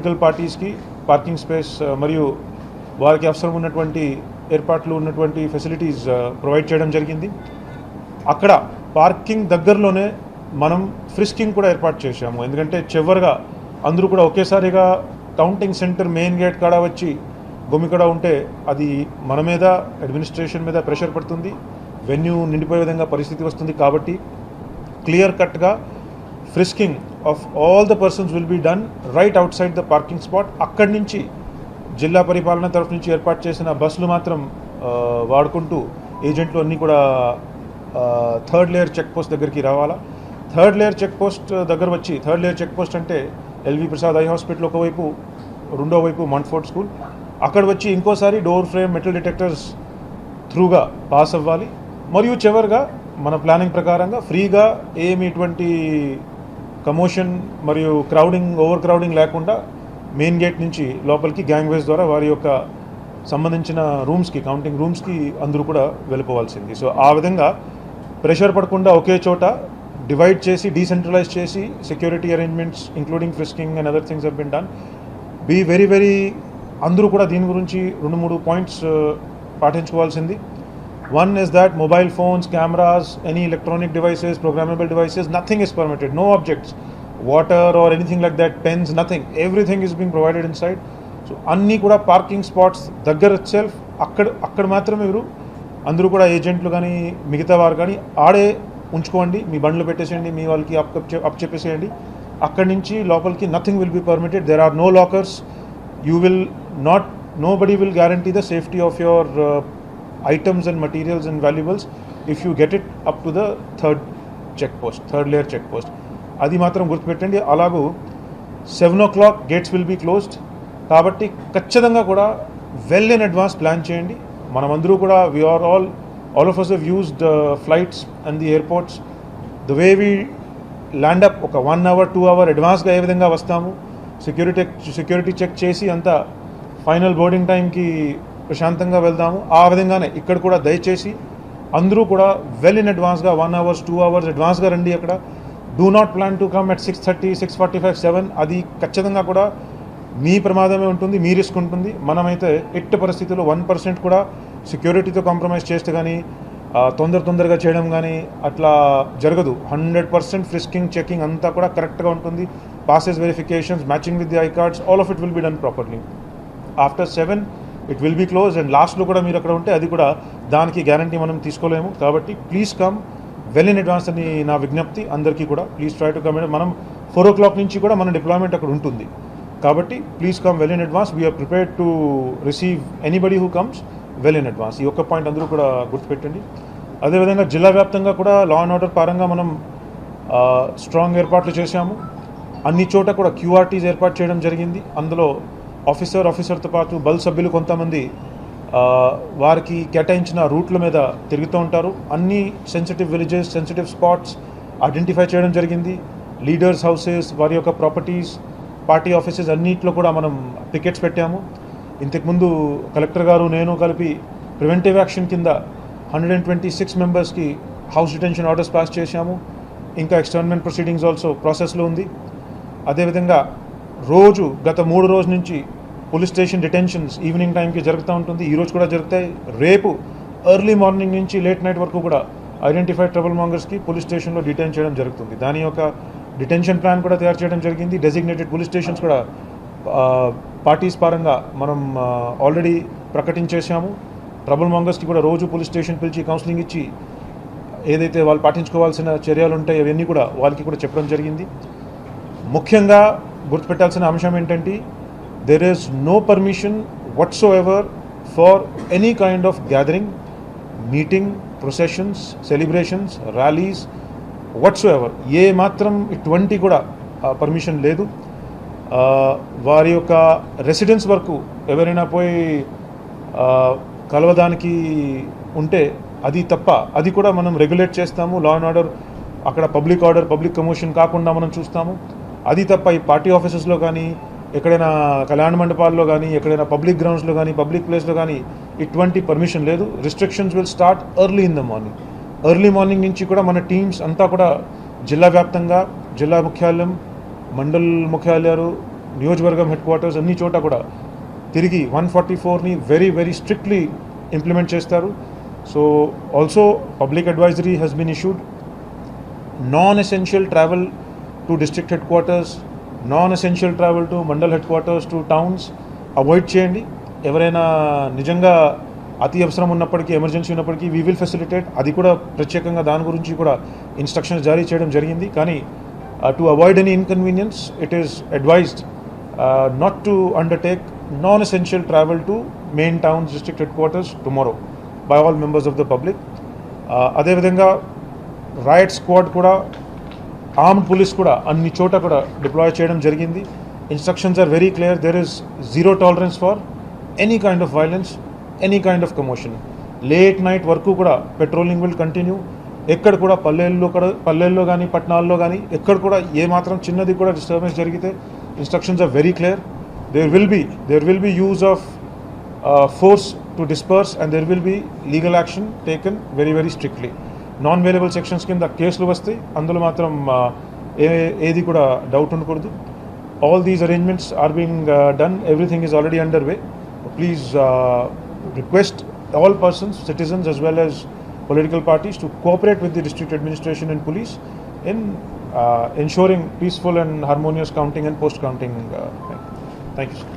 Political పార్టీస్కి parking space మరియు వారికి అవసరం ఉన్నటువంటి ఏర్పాట్లు ఉన్నటువంటి ఫెసిలిటీస్ ప్రొవైడ్ uh, చేయడం జరిగింది. అక్కడ పార్కింగ్ దగ్గరలోనే మనం ఫ్రిస్కింగ్ కూడా ఏర్పాటు చేశాము. ఎందుకంటే చివరిగా అందరూ కూడా ఒకేసారిగా కౌంటింగ్ సెంటర్ మెయిన్ గేట్ కాడ వచ్చి గుమికడ ఉంటే అది మన మీద అడ్మినిస్ట్రేషన్ మీద ప్రెషర్ పడుతుంది. వెన్యూ నిండిపోయే విధంగా పరిస్థితి వస్తుంది కాబట్టి క్లియర్ కట్గా frisking of all the persons will be done right outside the parking spot అక్కడి నుంచి జిల్లా పరిపాలన తరఫు నుంచి ఏర్పాటు చేసిన బస్సులు మాత్రం వాడుకుంటూ ఏజెంట్లు అన్నీ కూడా థర్డ్ లేయర్ చెక్ పోస్ట్ దగ్గరికి రావాలా? థర్డ్ లేయర్ చెక్ పోస్ట్ దగ్గర వచ్చి థర్డ్ లేయర్ చెక్ పోస్ట్ అంటే L V Prasad eye hospital ఒకవైపు రెండో వైపు మంట్ఫోర్డ్ స్కూల్ అక్కడ వచ్చి ఇంకోసారి డోర్ ఫ్రేమ్ మెటల్ డిటెక్టర్స్ త్రూగా పాస్ అవ్వాలి. మరియు చివరిగా మన ప్లానింగ్ ప్రకారంగా ఫ్రీగా ఏమి ఇటువంటి కమోషన్ మరియు క్రౌడింగ్ ఓవర్ క్రౌడింగ్ లేకుండా మెయిన్ గేట్ నుంచి లోపలికి గ్యాంగ్వేస్ ద్వారా వారి యొక్క సంబంధించిన రూమ్స్కి కౌంటింగ్ రూమ్స్కి అందరూ కూడా వెళ్ళిపోవాల్సింది. సో ఆ విధంగా ప్రెషర్ పడకుండా ఒకే చోట డివైడ్ చేసి డీసెంట్రలైజ్ చేసి security arrangements including frisking and other things have been done. Be very very అందరూ కూడా దీని గురించి రెండు మూడు పాయింట్స్ పాటించుకోవాల్సింది. One is that mobile phones cameras any electronic devices programmable devices nothing is permitted, no objects water or anything like that pens nothing everything is being provided inside so అన్నీ కూడా parking spots దగ్గర self అక్కడ అక్కడ మాత్రమే మీరు అందరూ కూడా ఏజెంట్లు కానీ మిగతా వారు కానీ ఆడే ఉంచుకోండి. మీ బండ్లు పెట్టేసేయండి మీ వాళ్ళకి అప్ అప్ చెప్పేసేయండి. అక్కడి నుంచి లోపలికి nothing will be permitted there are no lockers you will not nobody will guarantee the safety of your items and materials and valuables if you get it up to the third check post third layer check post అది మాత్రం గుర్తుపెట్టండి. అలాగూ seven o'clock gates will be closed కాబట్టి ఖచ్చితంగా కూడా well in advance plan చేయండి. మనమందరూ కూడా we are all all of us have used flights and the airports the way we land up ఒక వన్ అవర్ టూ అవర్ అడ్వాన్స్గా ఏ విధంగా వస్తాము? సెక్యూరిటీ సెక్యూరిటీ చెక్ చేసి అంతా ఫైనల్ బోర్డింగ్ టైంకి ప్రశాంతంగా వెళ్దాము. ఆ విధంగానే ఇక్కడ కూడా దయచేసి అందరూ కూడా వెల్ ఇన్ అడ్వాన్స్గా వన్ అవర్స్ టూ అవర్స్ అడ్వాన్స్గా రండి అక్కడ. Do not plan to come at six thirty six forty five seven అది ఖచ్చితంగా కూడా మీ ప్రమాదమే ఉంటుంది మీ రిస్క్ ఉంటుంది. మనమైతే ఎట్టి పరిస్థితుల్లో వన్ పర్సెంట్ కూడా సెక్యూరిటీతో కాంప్రమైజ్ చేస్తే కానీ తొందర తొందరగా చేయడం కానీ అట్లా జరగదు. హండ్రెడ్ పర్సెంట్ ఫ్రిస్కింగ్ చెకింగ్ అంతా కూడా కరెక్ట్గా ఉంటుంది. Passes verifications matching with the I cards all of it will be done properly after seven it will be close and లాస్ట్లో కూడా మీరు అక్కడ ఉంటే అది కూడా దానికి గ్యారంటీ మనం తీసుకోలేము. కాబట్టి please come well in advance అని నా విజ్ఞప్తి. అందరికీ కూడా ప్లీజ్ ట్రై టు కమ్ మనం ఫోర్ ఓ క్లాక్ నుంచి కూడా మన డిప్లాయ్మెంట్ అక్కడ ఉంటుంది. కాబట్టి please come well in advance we are prepared to receive anybody who comes well in advance ఈ ఒక్క పాయింట్ అందరూ కూడా గుర్తుపెట్టండి. అదేవిధంగా జిల్లా వ్యాప్తంగా కూడా లా అండ్ ఆర్డర్ పరంగా మనం స్ట్రాంగ్ ఏర్పాట్లు చేశాము. అన్ని చోట కూడా క్యూఆర్టీస్ ఏర్పాటు చేయడం జరిగింది. అందులో ఆఫీసర్ ఆఫీసర్తో పాటు బల్ సభ్యులు కొంతమంది వారికి కేటాయించిన రూట్ల మీద తిరుగుతూ ఉంటారు. అన్ని sensitive villages sensitive spots identify చేయడం జరిగింది. లీడర్స్ హౌసెస్ వారి యొక్క ప్రాపర్టీస్ పార్టీ ఆఫీసెస్ అన్నిట్లో కూడా మనం టికెట్స్ పెట్టాము. ఇంతకుముందు కలెక్టర్ గారు నేను కలిపి ప్రివెంటివ్ యాక్షన్ కింద హండ్రెడ్ అండ్ ట్వంటీ సిక్స్ మెంబర్స్కి హౌస్ డిటెన్షన్ ఆర్డర్స్ పాస్ చేశాము. ఇంకా ఎక్స్టర్న్మెంట్ ప్రొసీడింగ్స్ ఆల్సో ప్రాసెస్లో ఉంది. అదేవిధంగా రోజు గత మూడు రోజుల నుంచి పోలీస్ స్టేషన్ డిటెన్షన్స్ ఈవినింగ్ టైంకి జరుగుతూ ఉంటుంది. ఈ రోజు కూడా జరుగుతాయి. రేపు ఎర్లీ మార్నింగ్ నుంచి లేట్ నైట్ వరకు కూడా ఐడెంటిఫైడ్ ట్రబుల్ మాంగర్స్కి పోలీస్ స్టేషన్లో డిటైన్ చేయడం జరుగుతుంది. దాని యొక్క డిటెన్షన్ ప్లాన్ కూడా తయారు చేయడం జరిగింది. డెసిగ్నేటెడ్ పోలీస్ స్టేషన్స్ కూడా పార్టీస్ పరంగా మనం ఆల్రెడీ ప్రకటించేశాము. ట్రబుల్ మాంగర్స్కి కూడా రోజు పోలీస్ స్టేషన్ పిలిచి కౌన్సిలింగ్ ఇచ్చి ఏదైతే వాళ్ళు పాటించుకోవాల్సిన చర్యలు ఉంటాయో అవన్నీ కూడా వాళ్ళకి కూడా చెప్పడం జరిగింది. ముఖ్యంగా గుర్తుపెట్టాల్సిన అంశం ఏంటంటే there is no permission whatsoever for any kind of gathering meeting processions celebrations rallies whatsoever ఏ మాత్రం ఇటువంటి కూడా పర్మిషన్ లేదు. వారి యొక్క రెసిడెన్స్ వరకు ఎవరైనా పోయి కలవదానికి కలవడానికి ఉంటే అది తప్ప అది కూడా మనం రెగ్యులేట్ చేస్తాము. లా అండ్ ఆర్డర్ అక్కడ పబ్లిక్ ఆర్డర్ పబ్లిక్ కమోషన్ కాకుండా మనం చూస్తాము. అది తప్ప ఈ పార్టీ ఆఫీసెస్లో కానీ ఎక్కడైనా కళ్యాణ మండపాల్లో కానీ ఎక్కడైనా పబ్లిక్ గ్రౌండ్స్లో కానీ పబ్లిక్ ప్లేస్లో కానీ ఇటువంటి పర్మిషన్ లేదు. Restrictions will start early in the morning early morning నుంచి కూడా మన టీమ్స్ అంతా కూడా జిల్లా వ్యాప్తంగా జిల్లా ముఖ్యాలయం మండల్ ముఖ్యాలయాలు నియోజకవర్గం హెడ్ క్వార్టర్స్ అన్ని చోట కూడా తిరిగి వన్ ఫార్టీ ఫోర్ని వెరీ వెరీ స్ట్రిక్ట్లీ ఇంప్లిమెంట్ చేస్తారు. So also public advisory has been issued non essential travel to district headquarters non essential travel to mandal headquarters to towns avoid చేయండి. ఎవరైనా నిజంగా అతి అవసరం ఉన్నప్పటికీ ఎమర్జెన్సీ ఉన్నప్పటికీ వీ విల్ ఫెసిలిటేట్ అది కూడా ప్రత్యేకంగా దాని గురించి కూడా ఇన్స్ట్రక్షన్స్ జారీ చేయడం జరిగింది. కానీ to avoid any inconvenience it is advised not to undertake non essential travel to main towns district headquarters tomorrow by all members of the public అదేవిధంగా రాయట్ స్క్వాడ్ కూడా ఆర్మ్డ్ పోలీస్ కూడా అన్ని చోట కూడా డిప్లాయ్ చేయడం జరిగింది. Instructions are very clear there is zero tolerance for any kind of violence any kind of commotion late night వరకు కూడా పెట్రోలింగ్ విల్ కంటిన్యూ ఎక్కడ కూడా పల్లెల్లో కూడా పల్లెల్లో కానీ పట్టణాల్లో కానీ ఎక్కడ కూడా ఏ మాత్రం చిన్నది కూడా డిస్టర్బెన్స్ జరిగితే instructions are very clear there will be there will be use of force to disperse and there will be legal action taken very very strictly non bailable sections కింద కేసులు వస్తాయి. అందులో మాత్రం ఏ ఏది కూడా డౌట్ ఉండకూడదు. All these arrangements are being done everything is already under way please request all persons citizens as well as political parties to cooperate with the district administration and police in ensuring peaceful and harmonious counting and post counting thank you